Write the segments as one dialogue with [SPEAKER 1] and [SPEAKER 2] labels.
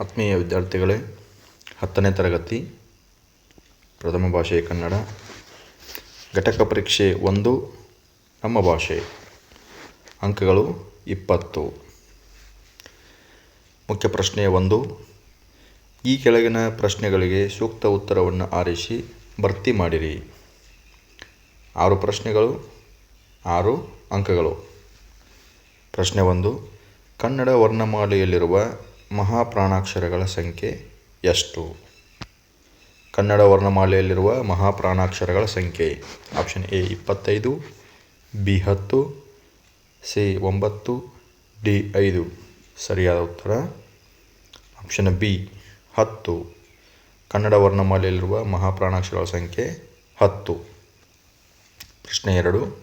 [SPEAKER 1] ಆತ್ಮೀಯ ವಿದ್ಯಾರ್ಥಿಗಳೇ, ಹತ್ತನೇ ತರಗತಿ, ಪ್ರಥಮ ಭಾಷೆ ಕನ್ನಡ, ಘಟಕ ಪರೀಕ್ಷೆ ಒಂದು, ನಮ್ಮ ಭಾಷೆ, ಅಂಕಗಳು ಇಪ್ಪತ್ತು. ಮುಖ್ಯ ಪ್ರಶ್ನೆ ಒಂದು, ಈ ಕೆಳಗಿನ ಪ್ರಶ್ನೆಗಳಿಗೆ ಸೂಕ್ತ ಉತ್ತರವನ್ನು ಆರಿಸಿ ಭರ್ತಿ ಮಾಡಿರಿ. ಆರು ಪ್ರಶ್ನೆಗಳು, ಆರು ಅಂಕಗಳು. ಪ್ರಶ್ನೆ ಒಂದು, ಕನ್ನಡ ವರ್ಣಮಾಲೆಯಲ್ಲಿರುವ ಮಹಾಪ್ರಾಣಾಕ್ಷರಗಳ ಸಂಖ್ಯೆ ಎಷ್ಟು? ಕನ್ನಡ ವರ್ಣಮಾಲೆಯಲ್ಲಿರುವ ಮಹಾಪ್ರಾಣಾಕ್ಷರಗಳ ಸಂಖ್ಯೆ. ಆಪ್ಷನ್ ಎ, ಇಪ್ಪತ್ತೈದು, ಬಿ, ಹತ್ತು, ಸಿ, ಒಂಬತ್ತು, ಡಿ, ಐದು. ಸರಿಯಾದ ಉತ್ತರ? ಆಪ್ಷನ್ ಬಿ, ಹತ್ತು. ಕನ್ನಡ ವರ್ಣಮಾಲೆಯಲ್ಲಿರುವ ಮಹಾಪ್ರಾಣಾಕ್ಷರಗಳ ಸಂಖ್ಯೆ ಹತ್ತು. ಪ್ರಶ್ನೆ ಎರಡು.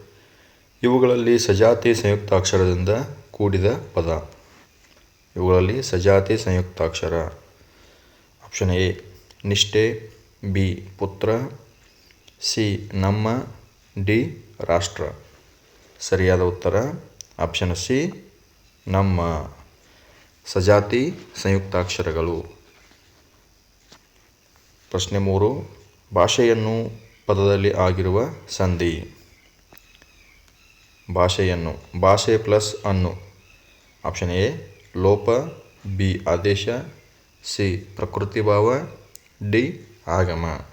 [SPEAKER 1] ಇವುಗಳಲ್ಲಿ ಸಜಾತಿ ಸಂಯುಕ್ತಾಕ್ಷರದಿಂದ ಕೂಡಿದ ಪದ. ಇವುಗಳಲ್ಲಿ ಸಜಾತಿ ಸಂಯುಕ್ತಾಕ್ಷರ. ಆಪ್ಷನ್ ಎ ನಿಷ್ಠೆ. ಬಿ ಪುತ್ರ. ಸಿ ನಮ್ಮ. ಡಿ ರಾಷ್ಟ್ರ. ಸರಿಯಾದ ಉತ್ತರ? ಆಪ್ಷನ್ ಸಿ ನಮ್ಮ. ಸಜಾತಿ ಸಂಯುಕ್ತಾಕ್ಷರಗಳು. ಪ್ರಶ್ನೆ ಮೂರು, ಭಾಷೆಯನ್ನು ಪದದಲ್ಲಿ ಆಗಿರುವ ಸಂಧಿ. ಭಾಷೆಯನ್ನು, ಭಾಷೆ ಪ್ಲಸ್ ಅನ್ನು. ಆಪ್ಷನ್ ಎ ಲೋಪ, ಬಿ ಆದೇಶ, ಸಿ ಪ್ರಕೃತಿ ಭಾವ, ಡಿ ಆಗಮ.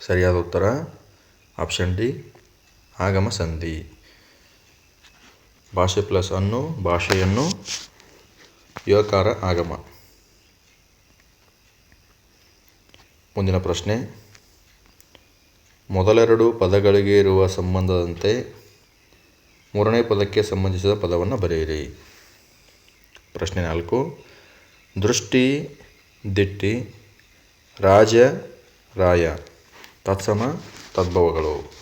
[SPEAKER 1] ಸರಿಯಾದ ಉತ್ತರ? ಆಪ್ಷನ್ ಡಿ, ಆಗಮ ಸಂಧಿ. ಭಾಷೆ ಪ್ಲಸ್ ಅನ್ನು, ಭಾಷೆಯನ್ನು, ಯೋಕಾರ ಆಗಮ. ಮುಂದಿನ ಪ್ರಶ್ನೆ. ಮೊದಲೆರಡು ಪದಗಳಿಗೆ ಇರುವ ಸಂಬಂಧದಂತೆ ಮೂರನೇ ಪದಕ್ಕೆ ಸಂಬಂಧಿಸಿದ ಪದವನ್ನು ಬರೆಯಿರಿ. ಪ್ರಶ್ನೆ ನಾಲ್ಕು. ದೃಷ್ಟಿ, ದಿಟ್ಟಿ, ರಾಜ, ರಾಯ. ತತ್ಸಮ, ತದ್ಭವಗಳು.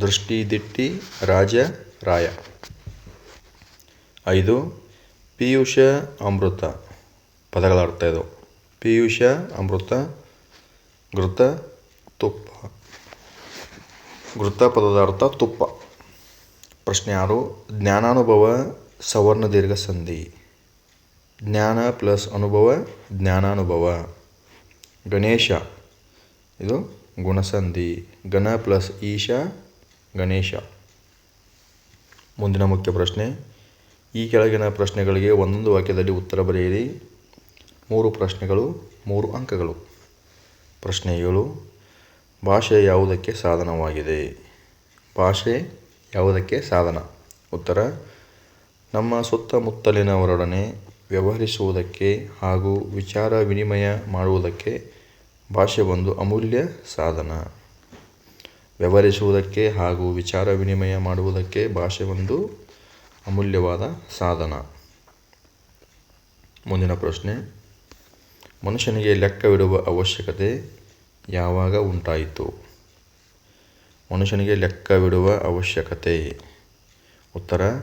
[SPEAKER 1] ದೃಷ್ಟಿ, ದಿಟ್ಟಿ, ರಾಜ, ರಾಯ. ಐದು. ಪಿಯೂಷ, ಅಮೃತ. ಪದಗಳ ಅರ್ಥ ಇದು. ಪಿಯೂಷ, ಅಮೃತ, ಘೃತ, ತುಪ್ಪ. ಘೃತ ಪದದ ಅರ್ಥ ತುಪ್ಪ. ಪ್ರಶ್ನೆ ಆರು. ಜ್ಞಾನಾನುಭವ, ಸವರ್ಣ ದೀರ್ಘ ಸಂಧಿ. ಜ್ಞಾನ ಪ್ಲಸ್ ಅನುಭವ, ಜ್ಞಾನಾನುಭವ. ಗಣೇಶ. ಇದು ಗುಣಸಂಧಿ. ಗಣ ಪ್ಲಸ್ ಈಶ, ಗಣೇಶ. ಮುಂದಿನ ಮುಖ್ಯ ಪ್ರಶ್ನೆ. ಈ ಕೆಳಗಿನ ಪ್ರಶ್ನೆಗಳಿಗೆ ಒಂದೊಂದು ವಾಕ್ಯದಲ್ಲಿ ಉತ್ತರ ಬರೆಯಿರಿ. ಮೂರು ಪ್ರಶ್ನೆಗಳು, ಮೂರು ಅಂಕಗಳು. ಪ್ರಶ್ನೆ ಏಳು. ಭಾಷೆ ಯಾವುದಕ್ಕೆ ಸಾಧನವಾಗಿದೆ? ಭಾಷೆ ಯಾವುದಕ್ಕೆ ಸಾಧನ? ಉತ್ತರ. ನಮ್ಮ ಸುತ್ತಮುತ್ತಲಿನವರೊಡನೆ ವ್ಯವಹರಿಸುವುದಕ್ಕೆ ಹಾಗೂ ವಿಚಾರ ವಿನಿಮಯ ಮಾಡುವುದಕ್ಕೆ ಭಾಷೆ ಒಂದು ಅಮೂಲ್ಯ ಸಾಧನ. ವ್ಯವಹರಿಸುವುದಕ್ಕೆ ಹಾಗೂ ವಿಚಾರ ವಿನಿಮಯ ಮಾಡುವುದಕ್ಕೆ ಭಾಷೆ ಒಂದು ಅಮೂಲ್ಯವಾದ ಸಾಧನ. ಮುಂದಿನ ಪ್ರಶ್ನೆ. ಮನುಷ್ಯನಿಗೆ ಲೆಕ್ಕವಿಡುವ ಅವಶ್ಯಕತೆ ಯಾವಾಗ ಉಂಟಾಯಿತು? ಮನುಷ್ಯನಿಗೆ ಲೆಕ್ಕವಿಡುವ ಅವಶ್ಯಕತೆ. ಉತ್ತರ.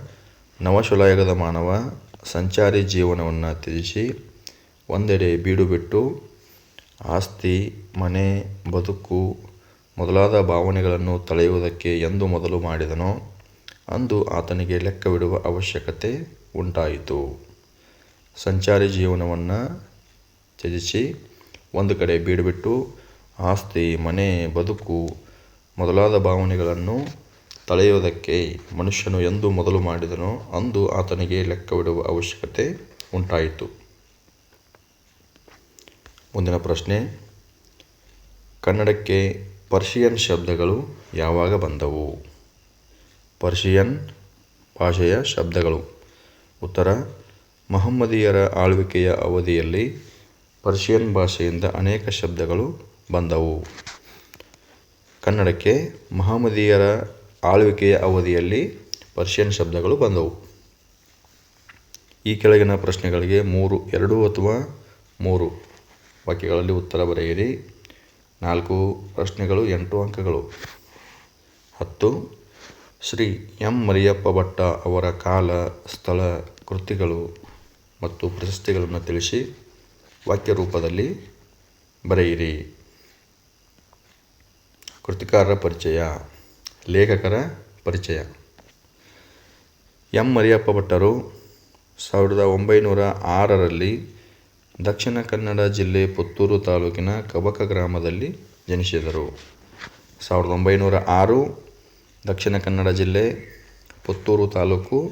[SPEAKER 1] ನವಶುಲಾಯುಗದ ಮಾನವ ಸಂಚಾರಿ ಜೀವನವನ್ನು ತ್ಯಜಿಸಿ ಒಂದೆಡೆ ಬೀಡು ಬಿಟ್ಟು ಆಸ್ತಿ, ಮನೆ, ಬದುಕು ಮೊದಲಾದ ಭಾವನೆಗಳನ್ನು ತಳೆಯುವುದಕ್ಕೆ ಎಂದು ಮೊದಲು ಮಾಡಿದನೋ. ಅಂದು ಆತನಿಗೆ ಲೆಕ್ಕವಿಡುವ ಅವಶ್ಯಕತೆ ಉಂಟಾಯಿತು. ಸಂಚಾರಿ ಜೀವನವನ್ನು ತ್ಯಜಿಸಿ ಒಂದು ಕಡೆ ಬೀಡುಬಿಟ್ಟು ಆಸ್ತಿ, ಮನೆ, ಬದುಕು ಮೊದಲಾದ ಭಾವನೆಗಳನ್ನು ತಳೆಯುವುದಕ್ಕೆ ಮನುಷ್ಯನು ಎಂದು ಮೊದಲು ಮಾಡಿದನೋ ಅಂದು ಆತನಿಗೆ ಲೆಕ್ಕವಿಡುವ ಅವಶ್ಯಕತೆ ಉಂಟಾಯಿತು. ಮುಂದಿನ ಪ್ರಶ್ನೆ, ಕನ್ನಡಕ್ಕೆ ಪರ್ಷಿಯನ್ ಶಬ್ದಗಳು ಯಾವಾಗ ಬಂದವು? ಪರ್ಷಿಯನ್ ಭಾಷೆಯ ಶಬ್ದಗಳು. ಉತ್ತರ, ಮಹಮ್ಮದಿಯರ ಆಳ್ವಿಕೆಯ ಅವಧಿಯಲ್ಲಿ ಪರ್ಷಿಯನ್ ಭಾಷೆಯಿಂದ ಅನೇಕ ಶಬ್ದಗಳು ಬಂದವು. ಕನ್ನಡಕ್ಕೆ ಮಹಮ್ಮದೀಯರ ಆಳ್ವಿಕೆಯ ಅವಧಿಯಲ್ಲಿ ಪರ್ಷಿಯನ್ ಶಬ್ದಗಳು ಬಂದವು. ಈ ಕೆಳಗಿನ ಪ್ರಶ್ನೆಗಳಿಗೆ ಮೂರು, ಎರಡು ಅಥವಾ ಮೂರು ವಾಕ್ಯಗಳಲ್ಲಿ ಉತ್ತರ ಬರೆಯಿರಿ. ನಾಲ್ಕು, ಪ್ರಶ್ನೆಗಳು. ಎಂಟು ಅಂಕಗಳು. ಹತ್ತು, ಶ್ರೀ ಎಂ. ಮರಿಯಪ್ಪ ಭಟ್ಟ ಅವರ ಕಾಲ, ಸ್ಥಳ, ಕೃತಿಗಳು ಮತ್ತು ಪ್ರಶಸ್ತಿಗಳನ್ನು ತಿಳಿಸಿ ವಾಕ್ಯ ರೂಪದಲ್ಲಿ ಬರೆಯಿರಿ. ಕೃತಿಕಾರರ ಪರಿಚಯ. ಲೇಖಕರ ಪರಿಚಯ. ಎಂ. ಮರಿಯಪ್ಪ ಭಟ್ಟರು ಸಾವಿರದ ಒಂಬೈನೂರ ಆರರಲ್ಲಿ ದಕ್ಷಿಣ ಕನ್ನಡ ಜಿಲ್ಲೆ ಪುತ್ತೂರು ತಾಲೂಕಿನ ಕಬಕ ಗ್ರಾಮದಲ್ಲಿ ಜನಿಸಿದರು. ಸಾವಿರದ ಒಂಬೈನೂರ ಆರು ದಕ್ಷಿಣ ಕನ್ನಡ ಜಿಲ್ಲೆ ಪುತ್ತೂರು ತಾಲೂಕು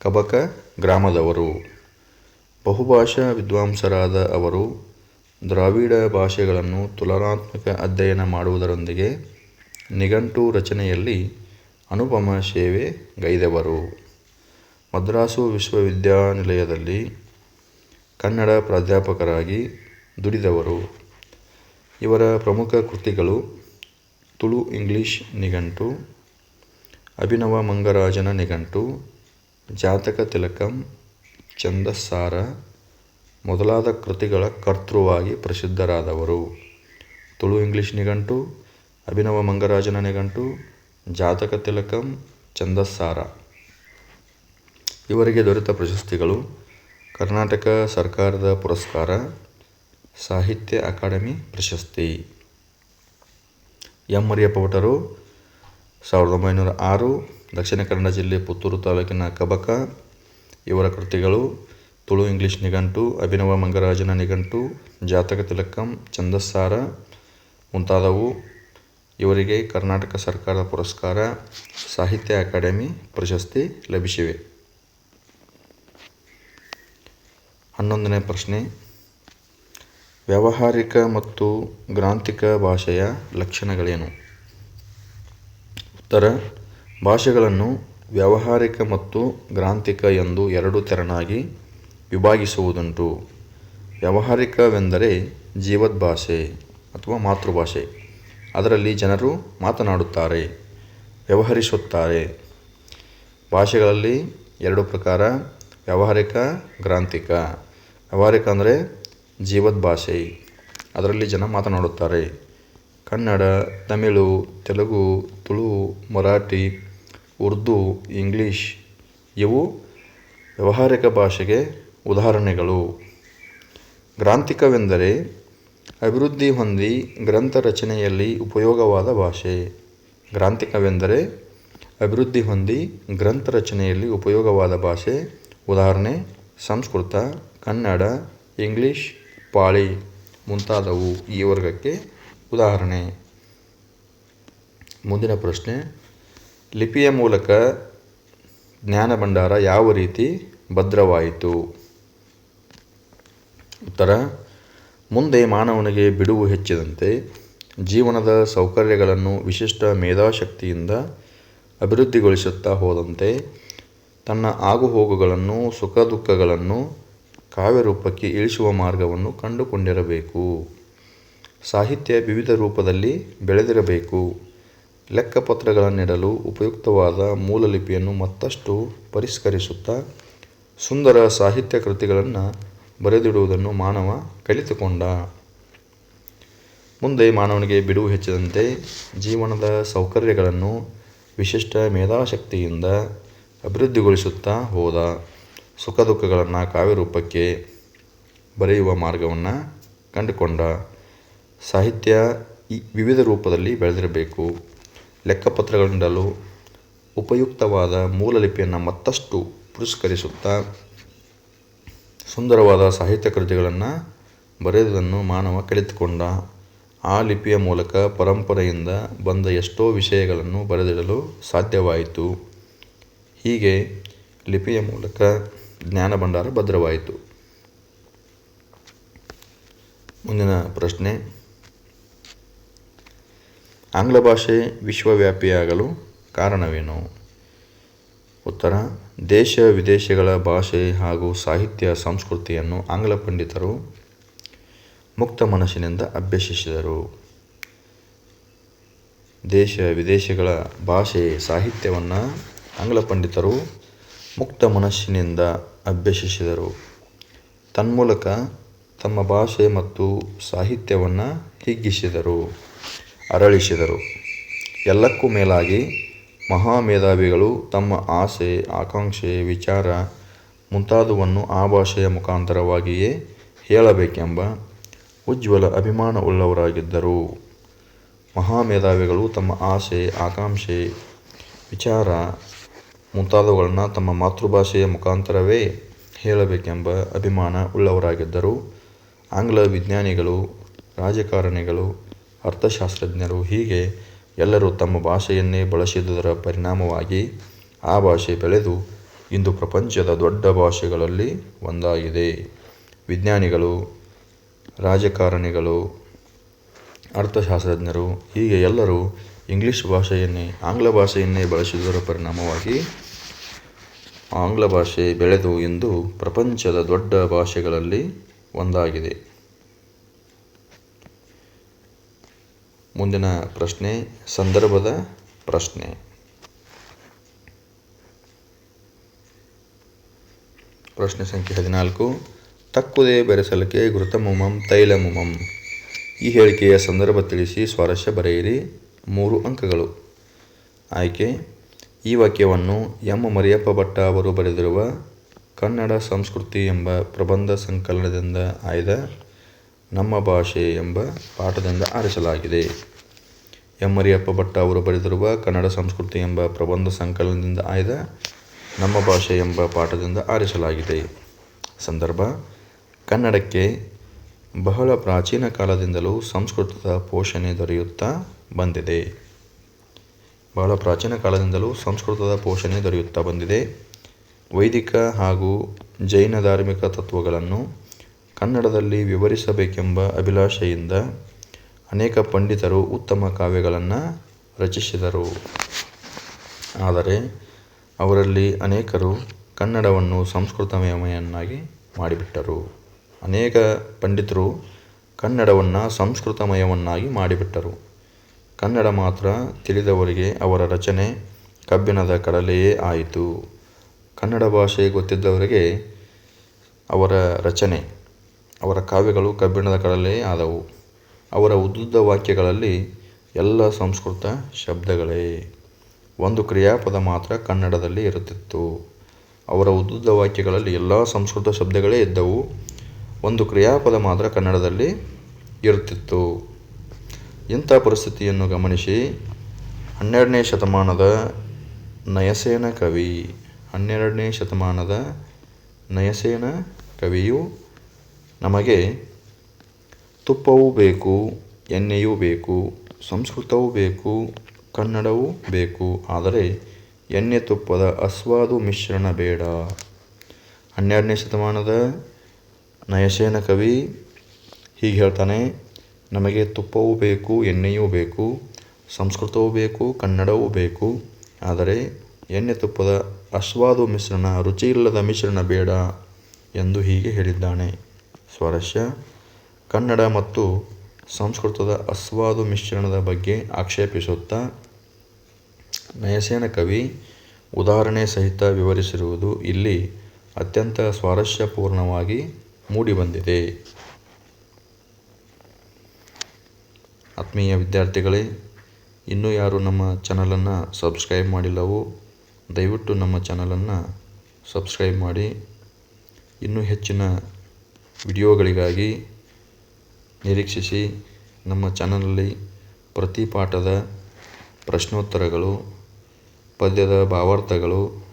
[SPEAKER 1] ಕಬಕ ಗ್ರಾಮದವರು. ಬಹುಭಾಷಾ ವಿದ್ವಾಂಸರಾದ ಅವರು ದ್ರಾವಿಡ ಭಾಷೆಗಳನ್ನು ತುಲನಾತ್ಮಕ ಅಧ್ಯಯನ ಮಾಡುವುದರೊಂದಿಗೆ ನಿಘಂಟು ರಚನೆಯಲ್ಲಿ ಅನುಪಮ ಸೇವೆ ಗೈದವರು. ಮದ್ರಾಸು ವಿಶ್ವವಿದ್ಯಾನಿಲಯದಲ್ಲಿ ಕನ್ನಡ ಪ್ರಾಧ್ಯಾಪಕರಾಗಿ ದುಡಿದವರು. ಇವರ ಪ್ರಮುಖ ಕೃತಿಗಳು ತುಳು ಇಂಗ್ಲಿಷ್ ನಿಘಂಟು, ಅಭಿನವ ಮಂಗರಾಜನ ನಿಘಂಟು, ಜಾತಕ ತಿಲಕಂ, ಛಂದಸ್ಸಾರ ಮೊದಲಾದ ಕೃತಿಗಳ ಕರ್ತೃವಾಗಿ ಪ್ರಸಿದ್ಧರಾದವರು. ತುಳು ಇಂಗ್ಲಿಷ್ ನಿಘಂಟು ಅಭಿನವ ಮಂಗರಾಜನ ನಿಘಂಟು ಜಾತಕ ತಿಲಕಂ, ಛಂದಸ್ಸಾರ. ಇವರಿಗೆ ದೊರೆತ ಪ್ರಶಸ್ತಿಗಳು ಕರ್ನಾಟಕ ಸರ್ಕಾರದ ಪುರಸ್ಕಾರ, ಸಾಹಿತ್ಯ ಅಕಾಡೆಮಿ ಪ್ರಶಸ್ತಿ. ಎಂ. ಮರಿಯಪ್ಪ ಭಟರು ಸಾವಿರದ ಒಂಬೈನೂರ ಆರು, ದಕ್ಷಿಣ ಕನ್ನಡ ಜಿಲ್ಲೆ ಪುತ್ತೂರು ತಾಲೂಕಿನ ಕಬಕ. ಇವರ ಕೃತಿಗಳು ತುಳು ಇಂಗ್ಲಿಷ್ ನಿಘಂಟು, ಅಭಿನವ ಮಂಗರಾಜನ ನಿಘಂಟು, ಜಾತಕ ತಿಲಕಂ, ಛಂದಸ್ಸಾರ ಮುಂತಾದವು. ಇವರಿಗೆ ಕರ್ನಾಟಕ ಸರ್ಕಾರದ ಪುರಸ್ಕಾರ, ಸಾಹಿತ್ಯ ಅಕಾಡೆಮಿ ಪ್ರಶಸ್ತಿ ಲಭಿಸಿವೆ. ಹನ್ನೊಂದನೇ ಪ್ರಶ್ನೆ. ವ್ಯಾವಹಾರಿಕ ಮತ್ತು ಗ್ರಾಂಥಿಕ ಭಾಷೆಯ ಲಕ್ಷಣಗಳೇನು? ಉತ್ತರ. ಭಾಷೆಗಳನ್ನು ವ್ಯಾವಹಾರಿಕ ಮತ್ತು ಗ್ರಾಂಥಿಕ ಎಂದು ಎರಡು ತೆರನಾಗಿ ವಿಭಾಗಿಸುವುದುಂಟು. ವ್ಯಾವಹಾರಿಕವೆಂದರೆ ಜೀವದ್ಭಾಷೆ ಅಥವಾ ಮಾತೃಭಾಷೆ. ಅದರಲ್ಲಿ ಜನರು ಮಾತನಾಡುತ್ತಾರೆ, ವ್ಯವಹರಿಸುತ್ತಾರೆ. ಭಾಷೆಗಳಲ್ಲಿ ಎರಡು ಪ್ರಕಾರ, ವ್ಯಾವಹಾರಿಕ, ಗ್ರಾಂಥಿಕ. ವ್ಯಾವಹಾರಿಕ ಅಂದರೆ ಜೀವದ ಭಾಷೆ ಅದರಲ್ಲಿ ಜನ ಮಾತನಾಡುತ್ತಾರೆ. ಕನ್ನಡ, ತಮಿಳು, ತೆಲುಗು, ತುಳು, ಮರಾಠಿ, ಉರ್ದು, ಇಂಗ್ಲೀಷ್ ಇವು ವ್ಯಾವಹಾರಿಕ ಭಾಷೆಗೆ ಉದಾಹರಣೆಗಳು. ಗ್ರಾಂಥಿಕವೆಂದರೆ ಅಭಿವೃದ್ಧಿ ಹೊಂದಿ ಗ್ರಂಥ ರಚನೆಯಲ್ಲಿ ಉಪಯೋಗವಾದ ಭಾಷೆ. ಗ್ರಾಂಥಿಕವೆಂದರೆ ಅಭಿವೃದ್ಧಿ ಹೊಂದಿ ಗ್ರಂಥ ರಚನೆಯಲ್ಲಿ ಉಪಯೋಗವಾದ ಭಾಷೆ. ಉದಾಹರಣೆ, ಸಂಸ್ಕೃತ, ಕನ್ನಡ, ಇಂಗ್ಲೀಷ್, ಪಾಳಿ ಮುಂತಾದವು ಈ ವರ್ಗಕ್ಕೆ ಉದಾಹರಣೆ. ಮುಂದಿನ ಪ್ರಶ್ನೆ, ಲಿಪಿಯ ಮೂಲಕ ಜ್ಞಾನ ಭಂಡಾರ ಯಾವ ರೀತಿ ಭದ್ರವಾಯಿತು? ಉತ್ತರ ಮುಂದೆ ಮಾನವನಿಗೆ ಬಿಡುವು ಹೆಚ್ಚಿದಂತೆ ಜೀವನದ ಸೌಕರ್ಯಗಳನ್ನು ವಿಶಿಷ್ಟ ಮೇಧಾಶಕ್ತಿಯಿಂದ ಅಭಿವೃದ್ಧಿಗೊಳಿಸುತ್ತಾ ಹೋದಂತೆ ತನ್ನ ಆಗುಹೋಗುಗಳನ್ನು ಸುಖ ದುಃಖಗಳನ್ನು ಕಾವ್ಯರೂಪಕ್ಕೆ ಇಳಿಸುವ ಮಾರ್ಗವನ್ನು ಕಂಡುಕೊಂಡಿರಬೇಕು. ಸಾಹಿತ್ಯ ವಿವಿಧ ರೂಪದಲ್ಲಿ ಬೆಳೆದಿರಬೇಕು. ಲೆಕ್ಕಪತ್ರಗಳನ್ನಿಡಲು ಉಪಯುಕ್ತವಾದ ಮೂಲಲಿಪಿಯನ್ನು ಮತ್ತಷ್ಟು ಪರಿಷ್ಕರಿಸುತ್ತಾ ಸುಂದರ ಸಾಹಿತ್ಯ ಕೃತಿಗಳನ್ನು ಬರೆದಿಡುವುದನ್ನು ಮಾನವ ಕಲಿತುಕೊಂಡ. ಮುಂದೆ ಮಾನವನಿಗೆ ಬಿಡುವು ಹೆಚ್ಚದಂತೆ ಜೀವನದ ಸೌಕರ್ಯಗಳನ್ನು ವಿಶಿಷ್ಟ ಮೇಧಾಶಕ್ತಿಯಿಂದ ಅಭಿವೃದ್ಧಿಗೊಳಿಸುತ್ತಾ ಹೋದ. ಸುಖ ದುಃಖಗಳನ್ನು ಕಾವ್ಯರೂಪಕ್ಕೆ ಬರೆಯುವ ಮಾರ್ಗವನ್ನು ಕಂಡುಕೊಂಡ. ಸಾಹಿತ್ಯ ಈ ವಿವಿಧ ರೂಪದಲ್ಲಿ ಬೆಳೆದಿರಬೇಕು. ಲೆಕ್ಕಪತ್ರಗಳಿಂದಲೂ ಉಪಯುಕ್ತವಾದ ಮೂಲಲಿಪಿಯನ್ನು ಮತ್ತಷ್ಟು ಪುರಸ್ಕರಿಸುತ್ತಾ ಸುಂದರವಾದ ಸಾಹಿತ್ಯ ಕೃತಿಗಳನ್ನು ಬರೆಯುವುದನ್ನು ಮಾನವ ಕಲಿತುಕೊಂಡ. ಆ ಲಿಪಿಯ ಮೂಲಕ ಪರಂಪರೆಯಿಂದ ಬಂದ ಎಷ್ಟೋ ವಿಷಯಗಳನ್ನು ಬರೆದಿಡಲು ಸಾಧ್ಯವಾಯಿತು. ಹೀಗೆ ಲಿಪಿಯ ಮೂಲಕ ಜ್ಞಾನ ಭಂಡಾರ ಭದ್ರವಾಯಿತು. ಮುಂದಿನ ಪ್ರಶ್ನೆ. ಆಂಗ್ಲ ಭಾಷೆ ವಿಶ್ವವ್ಯಾಪಿಯಾಗಲು ಕಾರಣವೇನು? ಉತ್ತರ ದೇಶ ವಿದೇಶಗಳ ಭಾಷೆ ಹಾಗೂ ಸಾಹಿತ್ಯ ಸಂಸ್ಕೃತಿಯನ್ನು ಆಂಗ್ಲ ಪಂಡಿತರು ಮುಕ್ತ ಮನಸ್ಸಿನಿಂದ ಅಭ್ಯಸಿಸಿದರು. ದೇಶ ವಿದೇಶಗಳ ಭಾಷೆ ಸಾಹಿತ್ಯವನ್ನು ಆಂಗ್ಲ ಪಂಡಿತರು ಮುಕ್ತ ಮನಸ್ಸಿನಿಂದ ಅಭ್ಯಸಿಸಿದರು. ತನ್ಮೂಲಕ ತಮ್ಮ ಭಾಷೆ ಮತ್ತು ಸಾಹಿತ್ಯವನ್ನು ಹಿಗ್ಗಿಸಿದರು, ಅರಳಿಸಿದರು. ಎಲ್ಲಕ್ಕೂ ಮೇಲಾಗಿ ಮಹಾಮೇಧಾವಿಗಳು ತಮ್ಮ ಆಸೆ, ಆಕಾಂಕ್ಷೆ, ವಿಚಾರ ಮುಂತಾದವನ್ನು ಆ ಭಾಷೆಯ ಮುಖಾಂತರವಾಗಿಯೇ ಹೇಳಬೇಕೆಂಬ ಉಜ್ವಲ ಅಭಿಮಾನ ಉಳ್ಳವರಾಗಿದ್ದರು. ಮಹಾ ಮಹಾಮೇಧಾವಿಗಳು ತಮ್ಮ ಆಸೆ, ಆಕಾಂಕ್ಷೆ, ವಿಚಾರ ಮುಂತಾದವುಗಳನ್ನು ತಮ್ಮ ಮಾತೃಭಾಷೆಯ ಮುಖಾಂತರವೇ ಹೇಳಬೇಕೆಂಬ ಅಭಿಮಾನ ಉಳ್ಳವರಾಗಿದ್ದರು. ಆಂಗ್ಲ ವಿಜ್ಞಾನಿಗಳು, ರಾಜಕಾರಣಿಗಳು, ಅರ್ಥಶಾಸ್ತ್ರಜ್ಞರು ಹೀಗೆ ಎಲ್ಲರೂ ತಮ್ಮ ಭಾಷೆಯನ್ನೇ ಬಳಸಿದುದರ ಪರಿಣಾಮವಾಗಿ ಆ ಭಾಷೆ ಬೆಳೆದು ಇಂದು ಪ್ರಪಂಚದ ದೊಡ್ಡ ಭಾಷೆಗಳಲ್ಲಿ ಒಂದಾಗಿದೆ. ವಿಜ್ಞಾನಿಗಳು, ರಾಜಕಾರಣಿಗಳು, ಅರ್ಥಶಾಸ್ತ್ರಜ್ಞರು, ಹೀಗೆ ಎಲ್ಲರೂ ಇಂಗ್ಲೀಷ್ ಭಾಷೆಯನ್ನೇ, ಆಂಗ್ಲ ಭಾಷೆಯನ್ನೇ ಬಳಸಿದುದರ ಪರಿಣಾಮವಾಗಿ ಆಂಗ್ಲ ಭಾಷೆ ಬೆಳೆದು ಇಂದು ಪ್ರಪಂಚದ ದೊಡ್ಡ ಭಾಷೆಗಳಲ್ಲಿ ಒಂದಾಗಿದೆ. ಮುಂದಿನ ಪ್ರಶ್ನೆ, ಸಂದರ್ಭದ ಪ್ರಶ್ನೆ. ಪ್ರಶ್ನೆ ಸಂಖ್ಯೆ ಹದಿನಾಲ್ಕು. ತಕ್ಕುದೇ ಬೆರೆಸಲಿಕೆ ಘೃತಮುಮಂ, ತೈಲಮುಮಂ. ಈ ಹೇಳಿಕೆಯ ಸಂದರ್ಭ ತಿಳಿಸಿ ಸ್ವಾರಸ್ಯ ಬರೆಯಿರಿ. ಮೂರು ಅಂಕಗಳು. ಆಯ್ಕೆ. ಈ ವಾಕ್ಯವನ್ನು ಎಂ. ಮರಿಯಪ್ಪ ಭಟ್ಟ ಅವರು ಬರೆದಿರುವ ಕನ್ನಡ ಸಂಸ್ಕೃತಿ ಎಂಬ ಪ್ರಬಂಧ ಸಂಕಲನದಿಂದ ಆಯ್ದ ನಮ್ಮ ಭಾಷೆ ಎಂಬ ಪಾಠದಿಂದ ಆರಿಸಲಾಗಿದೆ. ಎಂ. ಮರಿಯಪ್ಪ ಭಟ್ಟ ಅವರು ಬರೆದಿರುವ ಕನ್ನಡ ಸಂಸ್ಕೃತಿ ಎಂಬ ಪ್ರಬಂಧ ಸಂಕಲನದಿಂದ ಆಯ್ದ ನಮ್ಮ ಭಾಷೆ ಎಂಬ ಪಾಠದಿಂದ ಆರಿಸಲಾಗಿದೆ. ಸಂದರ್ಭ, ಕನ್ನಡಕ್ಕೆ ಬಹಳ ಪ್ರಾಚೀನ ಕಾಲದಿಂದಲೂ ಸಂಸ್ಕೃತದ ಪೋಷಣೆ ದೊರೆಯುತ್ತಾ ಬಂದಿದೆ. ಬಹಳ ಪ್ರಾಚೀನ ಕಾಲದಿಂದಲೂ ಸಂಸ್ಕೃತದ ಪೋಷಣೆ ದೊರೆಯುತ್ತಾ ಬಂದಿದೆ. ವೈದಿಕ ಹಾಗೂ ಜೈನ ಧಾರ್ಮಿಕ ತತ್ವಗಳನ್ನು ಕನ್ನಡದಲ್ಲಿ ವಿವರಿಸಬೇಕೆಂಬ ಅಭಿಲಾಷೆಯಿಂದ ಅನೇಕ ಪಂಡಿತರು ಉತ್ತಮ ಕಾವ್ಯಗಳನ್ನು ರಚಿಸಿದರು. ಆದರೆ ಅವರಲ್ಲಿ ಅನೇಕರು ಕನ್ನಡವನ್ನು ಸಂಸ್ಕೃತಮಯಮಯನ್ನಾಗಿ ಮಾಡಿಬಿಟ್ಟರು. ಅನೇಕ ಪಂಡಿತರು ಕನ್ನಡವನ್ನು ಸಂಸ್ಕೃತಮಯವನ್ನಾಗಿ ಮಾಡಿಬಿಟ್ಟರು. ಕನ್ನಡ ಮಾತ್ರ ತಿಳಿದವರಿಗೆ ಅವರ ರಚನೆ ಕಬ್ಬಿಣದ ಕಡಲೆಯೇ ಆಯಿತು. ಕನ್ನಡ ಭಾಷೆ ಗೊತ್ತಿದ್ದವರಿಗೆ ಅವರ ರಚನೆ ಅವರ ಕಾವ್ಯಗಳು ಕಬ್ಬಿಣದ ಕಡಲೆಯೇ ಆದವು. ಅವರ ಉದ್ದುದ್ದ ವಾಕ್ಯಗಳಲ್ಲಿ ಎಲ್ಲ ಸಂಸ್ಕೃತ ಶಬ್ದಗಳೇ. ಒಂದು ಕ್ರಿಯಾಪದ ಮಾತ್ರ ಕನ್ನಡದಲ್ಲಿ ಇರುತ್ತಿತ್ತು. ಅವರ ಉದ್ದುದ್ದ ವಾಕ್ಯಗಳಲ್ಲಿ ಎಲ್ಲ ಸಂಸ್ಕೃತ ಶಬ್ದಗಳೇ ಇದ್ದವು. ಒಂದು ಕ್ರಿಯಾಪದ ಮಾತ್ರ ಕನ್ನಡದಲ್ಲಿ ಇರುತ್ತಿತ್ತು. ಇಂಥ ಪರಿಸ್ಥಿತಿಯನ್ನು ಗಮನಿಸಿ. ಹನ್ನೆರಡನೇ ಶತಮಾನದ ನಯಸೇನ ಕವಿ. ಹನ್ನೆರಡನೇ ಶತಮಾನದ ನಯಸೇನ ಕವಿಯು ನಮಗೆ ತುಪ್ಪವೂ ಬೇಕು, ಎಣ್ಣೆಯೂ ಬೇಕು, ಸಂಸ್ಕೃತವೂ ಬೇಕು, ಕನ್ನಡವೂ ಬೇಕು. ಆದರೆ ಎಣ್ಣೆ ತುಪ್ಪದ ಅಸ್ವಾದು ಮಿಶ್ರಣ ಬೇಡ. ಹನ್ನೆರಡನೇ ಶತಮಾನದ ನಯಸೇನ ಕವಿ ಹೀಗೆ ಹೇಳ್ತಾನೆ, ನಮಗೆ ತುಪ್ಪವೂ ಬೇಕು, ಎಣ್ಣೆಯೂ ಬೇಕು, ಸಂಸ್ಕೃತವೂ ಬೇಕು, ಕನ್ನಡವೂ ಬೇಕು. ಆದರೆ ಎಣ್ಣೆ ತುಪ್ಪದ ಅಸ್ವಾದು ಮಿಶ್ರಣ, ರುಚಿಯಿಲ್ಲದ ಮಿಶ್ರಣ ಬೇಡ ಎಂದು ಹೀಗೆ ಹೇಳಿದ್ದಾನೆ. ಸ್ವಾರಸ್ಯ. ಕನ್ನಡ ಮತ್ತು ಸಂಸ್ಕೃತದ ಅಸ್ವಾದು ಮಿಶ್ರಣದ ಬಗ್ಗೆ ಆಕ್ಷೇಪಿಸುತ್ತಾ ನಯಸೇನ ಕವಿ ಉದಾಹರಣೆ ಸಹಿತ ವಿವರಿಸಿರುವುದು ಇಲ್ಲಿ ಅತ್ಯಂತ ಸ್ವಾರಸ್ಯಪೂರ್ಣವಾಗಿ ಮೂಡಿಬಂದಿದೆ. ಆತ್ಮೀಯ ವಿದ್ಯಾರ್ಥಿಗಳೇ, ಇನ್ನೂ ಯಾರು ನಮ್ಮ ಚಾನಲನ್ನು ಸಬ್ಸ್ಕ್ರೈಬ್ ಮಾಡಿಲ್ಲವೋ, ದಯವಿಟ್ಟು ನಮ್ಮ ಚಾನಲನ್ನು ಸಬ್ಸ್ಕ್ರೈಬ್ ಮಾಡಿ. ಇನ್ನೂ ಹೆಚ್ಚಿನ ವಿಡಿಯೋಗಳಿಗಾಗಿ ನಿರೀಕ್ಷಿಸಿ ನಮ್ಮ ಚಾನಲಲ್ಲಿ ಪ್ರತಿ ಪಾಠದ ಪ್ರಶ್ನೋತ್ತರಗಳು, ಪದ್ಯದ ಭಾವಾರ್ಥಗಳು,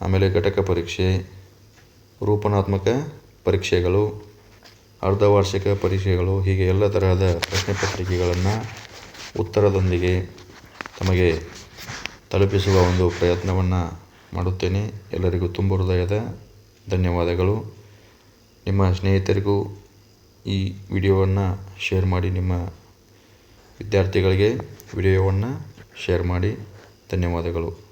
[SPEAKER 1] ಆಮೇಲೆ ಘಟಕ ಪರೀಕ್ಷೆ, ರೂಪನಾತ್ಮಕ ಪರೀಕ್ಷೆಗಳು, ಅರ್ಧವಾರ್ಷಿಕ ಪರೀಕ್ಷೆಗಳು, ಹೀಗೆ ಎಲ್ಲ ತರಹದ ಪ್ರಶ್ನೆ ಪತ್ರಿಕೆಗಳನ್ನು ಉತ್ತರದೊಂದಿಗೆ ತಮಗೆ ತಲುಪಿಸುವ ಒಂದು ಪ್ರಯತ್ನವನ್ನು ಮಾಡುತ್ತೇನೆ. ಎಲ್ಲರಿಗೂ ತುಂಬ ಹೃದಯದ ಧನ್ಯವಾದಗಳು. ನಿಮ್ಮ ಸ್ನೇಹಿತರಿಗೂ ಈ ವಿಡಿಯೋವನ್ನು ಶೇರ್ ಮಾಡಿ ನಿಮ್ಮ ವಿದ್ಯಾರ್ಥಿಗಳಿಗೆ ವಿಡಿಯೋವನ್ನು ಶೇರ್ ಮಾಡಿ. ಧನ್ಯವಾದಗಳು.